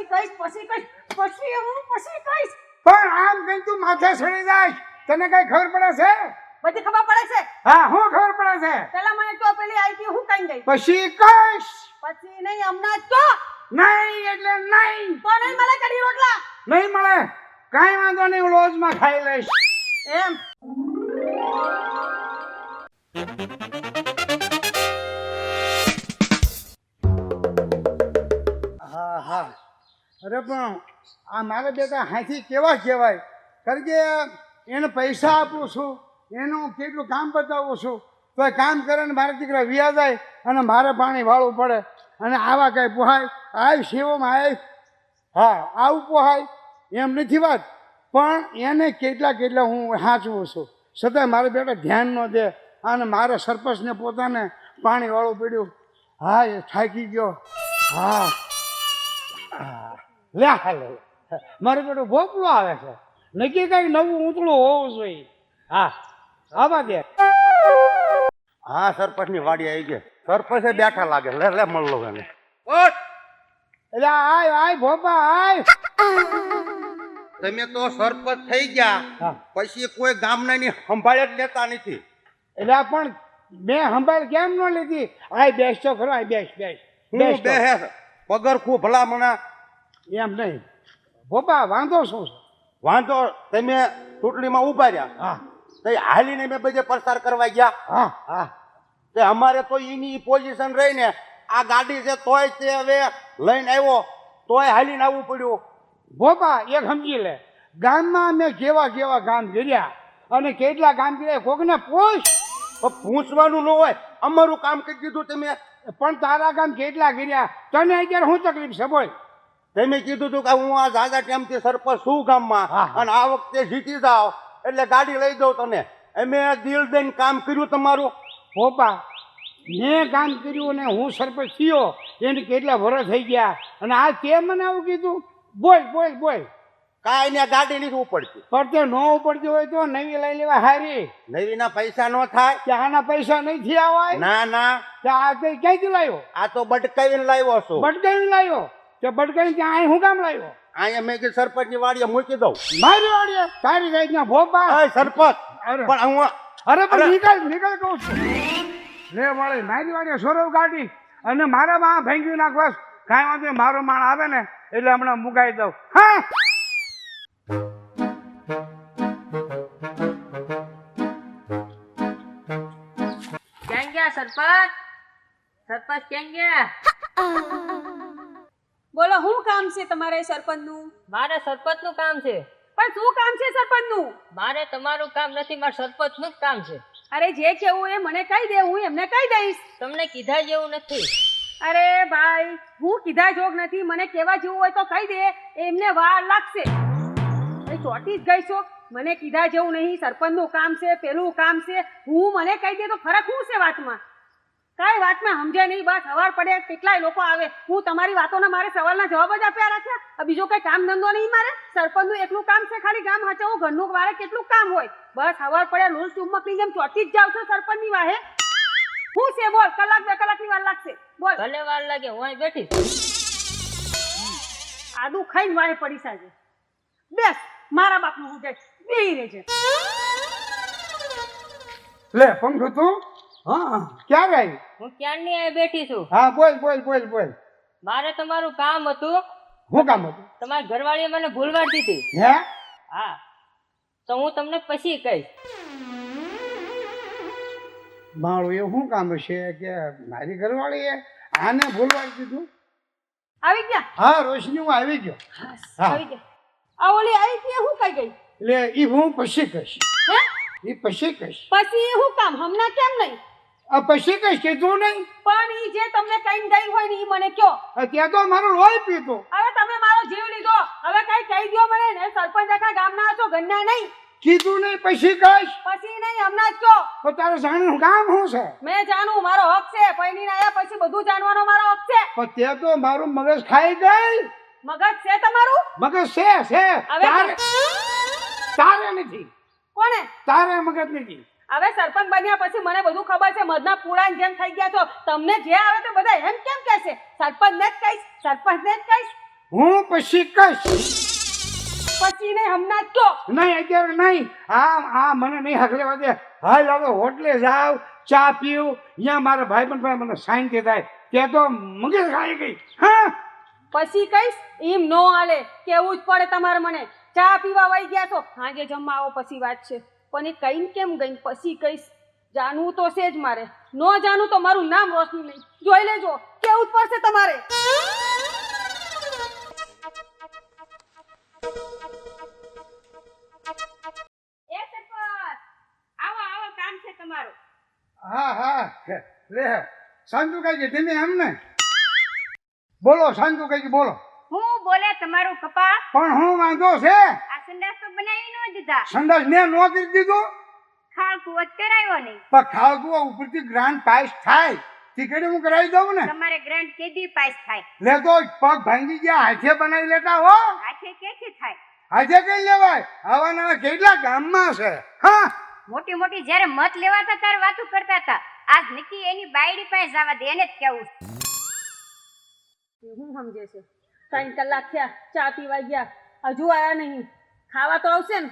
પછી કહીશ પછી કહીશ પછી હું પછી કહીશ. પણ આમ કઈ તું માથે સડી જાય તને કઈ ખબર પડે છે? બધી ખબર પડે છે? હા હું ખબર પડે છે? પેલા મને તો પેલી હતી હું કઈ ગઈ? પછી કઈશ પછી નહીં હમણાં તો નહીં એટલે નહીં. તો નહીં મળે કઢી રોટલા? નહીં મળે. કાંઈ વાંધો નહીં હું લોજમાં ખાઈ લઈશ. એમ. હા હા. અરે પણ આ મારા બેટા હાથી કેવા કહેવાય? કારણ કે એને પૈસા આપું છું, એનું કેટલું કામ બતાવું છું, તો એ કામ કરે ને મારા દીકરા વ્યા જાય અને મારે પાણી વાળવું પડે અને આવા કાંઈ પોહાય આવી સેવામાં આય. હા, આવું પોહાય, એમ નથી વાત. પણ એને કેટલા કેટલા હું સાચવું છું. છતાંય મારા બેટા ધ્યાન ન દે અને મારે સરપંચને પોતાને પાણી વાળવું પડ્યું. હા, એ થાકી ગયો. હા. લે હાલે મારે બેટો ભોપલો આવે છે. નક્કી કઈ નવું ઊંચળું હોવું જોઈએ. હા આવા દે. હા સરપંચની વાડી આવી ગઈ. સરપંચે બેઠા લાગે. લે લે મળલો એને. એટલે આય આય ભોપા આય. તમે તો સરપંચ થઈ ગયા. હા. પછી કોઈ ગામના ની સંભાળે જ લેતા નથી. એટલે પણ મેં સંભાળ કેમ ન લીધી? આય બેસ તો ખરો આય બેસ બેસ. બેસ હું તો. બે પગર ખૂબ ભલામણા એમ નહીં. ભોપા વાંધો શું છે? વાંધો તમે ચૂંટણીમાં ઊભા રહ્યા. હા. તે હાલીને મેં બધે પ્રસાર કરવા ગયા. હા હા. તે અમારે તો એની પોઝિશન રહીને આ ગાડી છે તોય તે હવે લઈને આવ્યો. તોય હાલીને આવવું પડ્યું. ભોપા એક સમજી લે. ગામમાં મેં જેવા જેવા ગામ ગીર્યા અને કેટલા ગામ ગીર્યા કોકને પૂછ. પૂછવાનું ન હોય. અમારું કામ કરી દીધું તમે. પણ તારા ગામ કેટલા ગીર્યા? તને અત્યારે શું તકલીફ છે બોલ. તમે કીધું હતું કે હું આ જાજા ટાઈમથી સરપંચ છું ગામમાં. અને આ વખતે જીતી જાઓ. એટલે ગાડી લઈ દઉં તને. અમે દિલ દઈને કામ કર્યું તમારું. પોપા મેં કામ કર્યું અને હું સરપંચ થયો. એને કેટલા વર્ષ થઈ ગયા. અને આ તે મને આવું કીધું બોલ બોલ બોલ. કાંઈ ને ગાડી નથી ઉપડતી. પણ તે ન ઉપડતી હોય તો નવી લઈ લેવા હારી. નવીના પૈસા ન થાય. ચાના આના પૈસા નહીં થયા હોય ના. ના આ તે ક્યાંથી લાવ્યો? આ તો બટકાવીને લાવ્યો છું. બટકાવીને લાવ્યો? તે ભટકાઈ ત્યાં અહીં હું કામ લાવ્યો અહીંયા મેં કે સરપંચની વાડીએ મૂકી દઉં. મારી વાડીએ? તારી જાતના ભોપા? અય સરપંચ! અરે. પણ હું અરે પણ. નીકળ નીકળ કહું છું. લે મળે મારી વાડીએ સોરવ કાઢી અને મારા માં ભાંગી નાખવાસ. કાંઈ વાંધો નહીં, મારો માણ આવે ને એટલે હમણાં મુકાઈ દઉં. હા? સરપંચ? સરપંચ ક્યાં ગયા? બોલો શું કામ છે તમારે સરપંચનું? મારે સરપંચનું કામ છે. પણ શું કામ છે સરપંચનું? મારે તમારું કામ નથી મારે સરપંચનું જ કામ છે. અરે જે કેવું એ મને કહી દે હું એમને કહી દઈશ. તમને કીધા જેવું નથી. અરે ભાઈ હું કીધા જોગ નથી મને કેવા જેવું હોય તો કહી દે એમને વાર લાગશે. એ ચોટી જ ગઈ છો. મને કીધા જેવું નહીં સરપંચનું કામ છે પેલું કામ છે. હું મને કહી દે તો ફરક શું છે વાતમાં? કાંઈ વાતમાં સમજે નહીં? બસ સવાર પડે કેટલાય લોકો આવે. હું તમારી વાતોના મારે સવાલના જવાબ જ આપ્યા રાખ્યા બીજો કઈ કામ ધંધો નહીં મારે? સરપંચનું એકલું કામ છે ખાલી ગામ હાચવું ઘરનું મારે કેટલું કામ હોય? બસ સવાર પડે લોલ પી જેમ ચોથી જ જાવ છો સરપંચની વાહે. શું છે? બોલ કલાક બે કલાકની વાર લાગશે. બોલ. ભલે વાર લાગે હું અહીં બેઠી. આદુ ખાઈને વાહે પડી સાજે. બેસ મારા બાપનું હું જાય. બેહી રહેજે. લે પંખુ તું. હા. ક્યાં ગઈ હું ક્યારની આવી બેઠી છું? હા બોલ બોલ બોલ બોલ. મારે તમારું કામ હતું. શું કામ હતું? તમારી ઘરવાળીએ મને ભૂલવાડી દીધી. હે? હા. તો હું તમને પછી કહીશ. મારું એવું શું કામ છે કે મારી ઘરવાળીએ આને ભૂલવાડી દીધું? આવી ગયા? હા રોશની હું આવી ગયો. હા. આવી ગયા. આ ઓલી આવી ગઈ હું કઈ ગઈ? એટલે એ હું પછી કહીશ. હે? એ પછી કહીશ. પછી એ હું કામ? હમણાં કેમ નહીં? આ પછી કઈ કીધું નહીં. પણ ઈ જે તમને કઈ ગઈ હોય ને ઈ મને કયો. અત્યારે તો મારો લોહી પીતું હવે તમે મારો જીવ લીધો. હવે કઈ કહી દો મને ને સરપંચ આખા ગામના છો ગન્ના નહીં. કીધું નહીં પછી કશ પછી નહીં હમણાં જ તો તારે જાણવાનું કામ શું છે? મેં જાણું મારો હક છે. પૈણી આયા પછી બધું જાણવાનો મારો હક છે. પણ ત્યાં તો મારું મગજ ખાઈ ગઈ. મગજ છે તમારું? મગજ છે છે. તારે તારે નથી. કોને? તારે મગજ નથી. હવે સરપંચ બન્યા પછી મને બધું ખબર છે મધના પુરાણ જેમ થઈ ગયા છો તમને જે આવે તો બધા એમ કેમ કહેશે સરપંચ ને જ કહીશ સરપંચ ને જ કહીશ. હું પછી કહીશ. પછી નહીં હમણાં જ તો. નહીં અત્યારે નહીં. આ આ મને નહીં હકલે દે. હાલ હવે હોટલે જાવ ચા પીવું. અહીંયા મારા ભાઈ પણ ભાઈ મને શાંતિ થાય. કે તો મગજ ખાઈ ગઈ. હા? પછી કહીશ એમ નો હાલે. કેવું જ પડે તમારે મને. ચા પીવા વહી ગયા છો. હાજે જમવા આવો પછી વાત છે. પણ એ કહીને કેમ ગઈ? પછી કહીશ. જાણવું તો છે જ મારે. ન જાણું તો મારું નામ રોશની નહીં. જોઈ લેજો કેવું જ પડશે તમારે. એ સરપંચ, આવો આવો કામ છે તમારું. હા હા લે શાંતુ કઈ ધીમે એમ ને? બોલો શાંતુ કઈ બોલો. હું બોલે તમારું કપા પણ હું વાંધો છે? સંડાસ તો બનાવી નો દીધા. સંડાસ મેં નો કરી દીધો. ખાળકું અત્યારે આવ્યો નહીં. પણ ખાવતું ઉપરથી ગ્રાન્ડ પાસ થાય. ટિકિટ હું કરાવી દઉં ને? તમારે ગ્રાન્ડ કેદી પાસ થાય? લે તો પગ ભાંગી ગયા હાથે બનાવી લેતા હો. હાથે કેથી થાય? હાથે કઈ લેવાય? આવા નવા કેટલા ગામમાં છે? હા. મોટી મોટી જ્યારે મત લેવાતા ત્યારે વાતો કરતા હતા. આજ નક્કી એની બાયડી પાસે જવા દે એને જ કેવું હું સમજે છે? ત્રણ કલાક થયા ચા પીવા ગયા. હજુ આયા નહીં. ખાવા તો આવશે ને.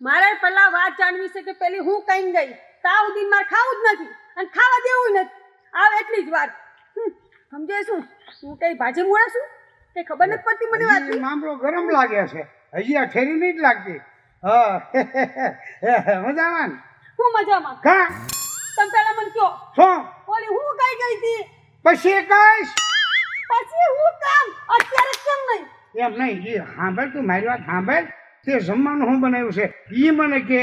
મારે પહેલાં વાત જાણવી છે કે પેલી હું કઈ ગઈ? તાવ દિન મારે ખાવું જ નથી અને ખાવા દેવું નથી. આવ એટલી જ વાત. સમજે શું? હું કઈ ભાજી મૂળા છું કે ખબર નથી પડતી મને વાત મામલો ગરમ લાગે છે. હજી આ ઠેરી નહીં જ લાગતી. હા મજામાં? હું મજામાં? કા? તમે પેલા મને કહો. શું? ઓલી હું કઈ ગઈ હતી? પછી કઈશ પછી હું કામ? અત્યારે કેમ નહીં? એમ નહીં સાંભળ તું મારી વાત સાંભળ. તે જમવાનું હું બનાવ્યું છે. એ મને કે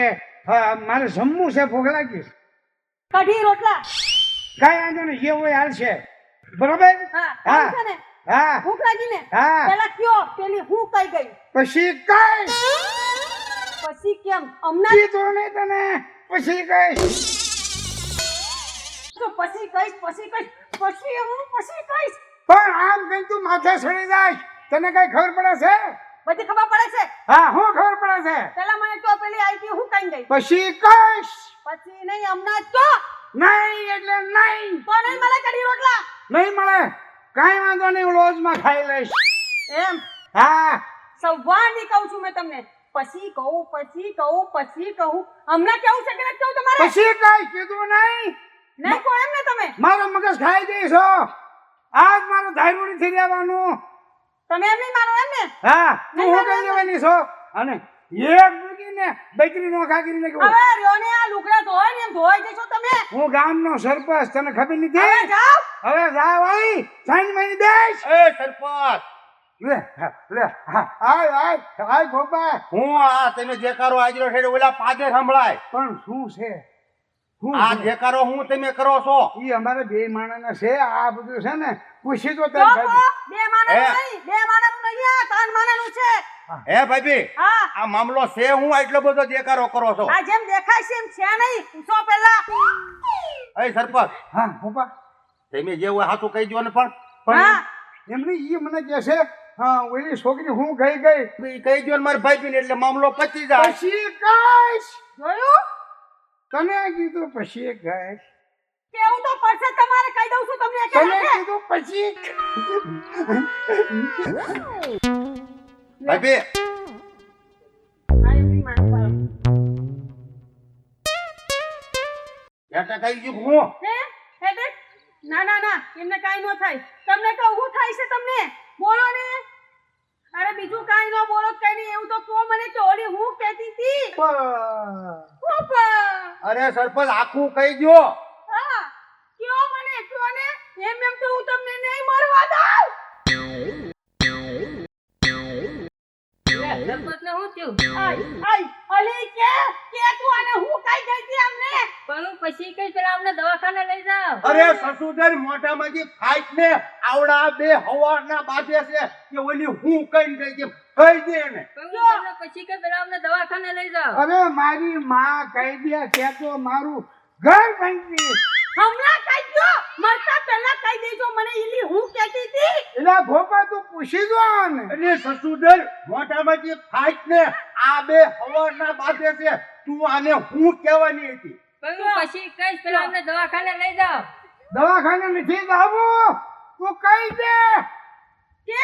મારે જમવું છે ભૂખ લાગી. કઢી રોટલા. કાંઈ વાંધો નહીં જે હોય હાલ છે. બરોબર? હા હા. ભૂખ લાગી ને. હા. પેલા કયો પેલી હું કઈ ગઈ? પછી કઈ? પછી કેમ? હમણાં કીધું નહીં તને. પછી કઈ? તો પછી કહીશ પછી કહીશ પછી હું પછી કહીશ પણ આમ કઈ તું માથે સડી જાય તને કઈ ખબર પડે છે? બધી ખબર પડે છે? હા હું ખબર પડે છે? પેલા મને તો પેલી હતી હું કઈ ગઈ? પછી કઈશ. પછી નહીં હમણાં તો નહીં એટલે નહીં. તો નહીં મળે કઢી રોટલા? નહીં મળે. કાઈ વાંધો નહીં હું રોજમાં ખાઈ લઈશ. એમ? હા. સવારની કહું છું મેં તમને. પછી કહું પછી કહું પછી કહું. હમણાં કેવું છે કે નથી કેવું તમારે? પછી કઈ કીધું નહીં. નહીં કહો એમ ને તમે. મારો મગજ ખાઈ જઈશો આજ મારું ધાયરુડી થઈ રહેવાનું. તમે એમ નહીં માનો એમ ને? હા તું હું કઈ મારવાનું. છો? અને એક મૂકીને બેકરી નો કાકરી ને કહું. હવે રોને આ લુકડા ધોય ને એમ ધોઈ જશો તમે. હું ગામનો સરપંચ તને ખબર હવે નથી જાઓ. હવે જા ભાઈ સાઈન મહિને દેશ એ સરપંચ! લે હા, લે હા, આય આય આય ગોપા હું આ તમે જેકારો આજરો છે ઓલા સંભળાય. પણ શું છે? આ જે કરો હું તમે કરો છો? ઈ અમારે બે માણસના છે આ બધું છે ને? પૂછી તો જો તારી કહો, ભાભી. બે? નહીં બે માણસનું નહીં આ ત્રણ માણસનું છે હે. ભાભી હા. આ મામલો છે હું આટલો બધો દેખારો કરો છો? આ જેમ દેખાય છે એમ છે નહીં. પૂછો પેલા. એ સરપંચ. હા ગોપા તમે જે હોય હાથું કહી દો ને પણ. હા. પણ એમને ઈ મને કહે છે હા ઓલી છોકરી હું ગઈ ગઈ? કહી દો ને મારા ભાઈ એટલે મામલો પચી જાય. પછી કઈશ જોયું? તને કીધું પછી કઈશ કેવું તો પડશે તમારે કહી દઉં છું તમને કે તને કીધું પછી. ભાભી આ એમની માન પાડો. એટલે કહી ગયું હું ના ના ના. એમને કાંઈ ન થાય. તમને કહું શું થાય છે તમને. બોલો ને. અરે બીજું કાઈ ન બોલો કઈ નહીં. એવું તો કહો મને ચોરી હું કહેતી હતી. અરે સરપંચ આખું કહી દો હા. કયો મને કયો ને. એમ એમ તો હું તમને નહીં મરવા દઉં. થયું? આય આય અલી કે કે તું આને હું કઈ ગઈ અમને? પણ હું પછી કઈ પેલા અમને દવાખાને લઈ જાવ અરે સસુદર મોઢામાંથી ફાઈટ ને આવડા બે હવાના બાજે છે કે ઓલી હું કઈ ગઈ કહી દે ને પછી કઈ પેલા અમને દવાખાને લઈ જાઓ. અરે મારી માં કહી દે કે તો મારું ઘર ભાંગી હમણાં કહી ગયો મરતા પહેલા કહી દેજો. મને ઈલી હું કહેતી હતી? એલા ભોપા તું પૂછી જો ને અરે સસુદર મોઢામાંથી ફાઈટ ને આ બે હવાના બાજે છે. તું આને હું કહેવાની હતી? પણ પછી કઈ પેલા અમને દવાખાને લઈ જાઓ. દવાખાને નથી જવું તું કહી દે. કે?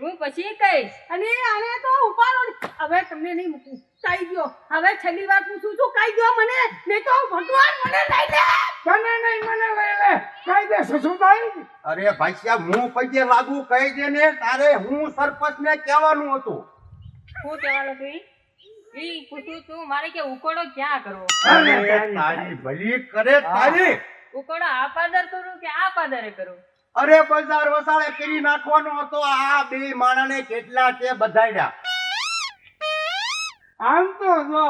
હું પછી કહીશ. અને આને તો ઉપાડો હવે તમને નહીં મૂકું. કહી ગયો હવે છેલ્લી વાર પૂછું છું કહી ગયો મને? નહીં તો ભગવાન મને લઈ લે. તને નહીં મને લઈ લે. કઈ દે સસુભાઈ અરે ભાઈ સાહેબ હું પગે લાગુ કહી દે ને તારે હું સરપંચ ને કહેવાનું હતું. હું કહેવાનું તું ઈ? પૂછું તું મારે કે ઉકોડો ક્યાં કરવો? અરે તારી ભલી કરે તારી. ઉકોડો આ પાદર કરું કે આ પાદરે કરું? અરે બજાર વસાળે કરી નાખવાનો હતો. આ બે માણાને કેટલા તે બધાયડા આમ તો જો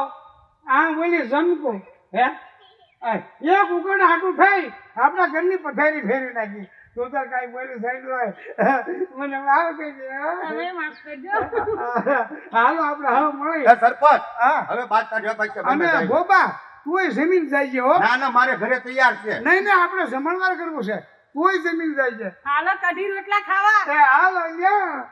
આમ બોલી જમકો હે? આ એક ઉકડ હાટું થઈ આપણા ઘરની પથારી ફેરી નાખી. તું તો કાંઈ બોલી સાઈડ હોય? મને માફ કે દે હો. માફ કરજો. હાલો આપણે હવે મળી સરપંચ હા. હવે વાત તારી પછી અમે અને ગોપા તું જમીન જાય છે હો. ના ના મારે ઘરે તૈયાર છે. નહીં નહીં આપણે જમણવાર કરવું છે. કોઈ જમીન જાય છે. હાલો કઢી રોટલા ખાવા. હાલ અહીંયા